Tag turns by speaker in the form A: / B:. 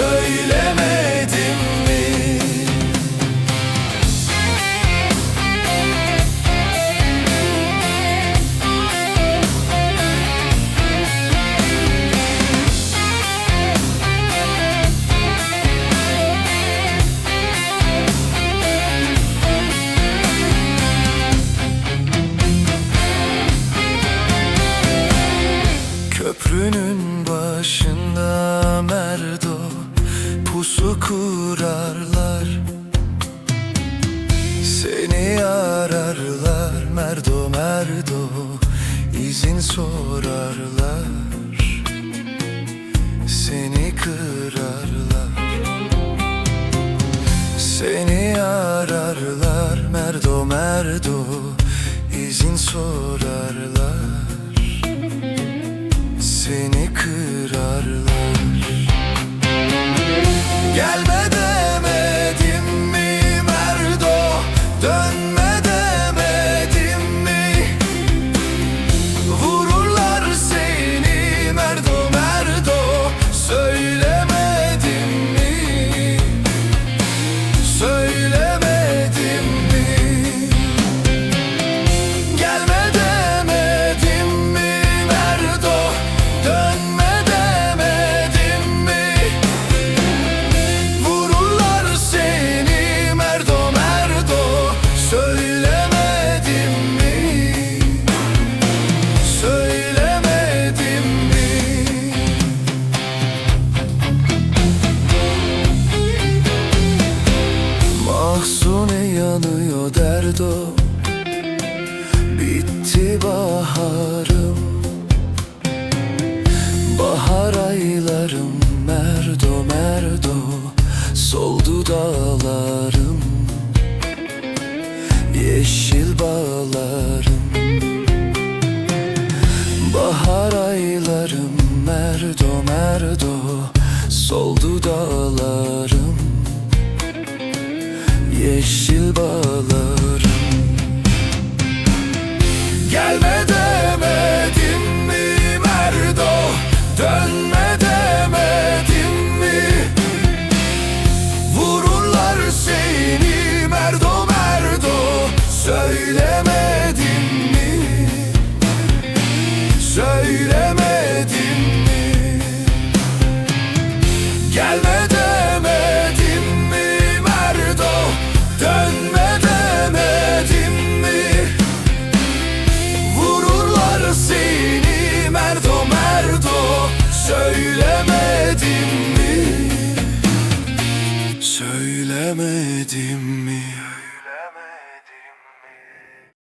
A: Söylemedim mi? Köprünün başında merdo Pusu kurarlar. Seni ararlar merdo merdo izin sorarlar. Seni kırarlar. Seni ararlar merdo merdo izin sorarlar que al derdo Bitti baharım. Bahar aylarım merdo merdo. Soldu dağlarım. Yeşil bağlarım. Bahar aylarım merdo merdo. Soldu dağlarım. Yeşil bağlarım Gelme Sevdiğim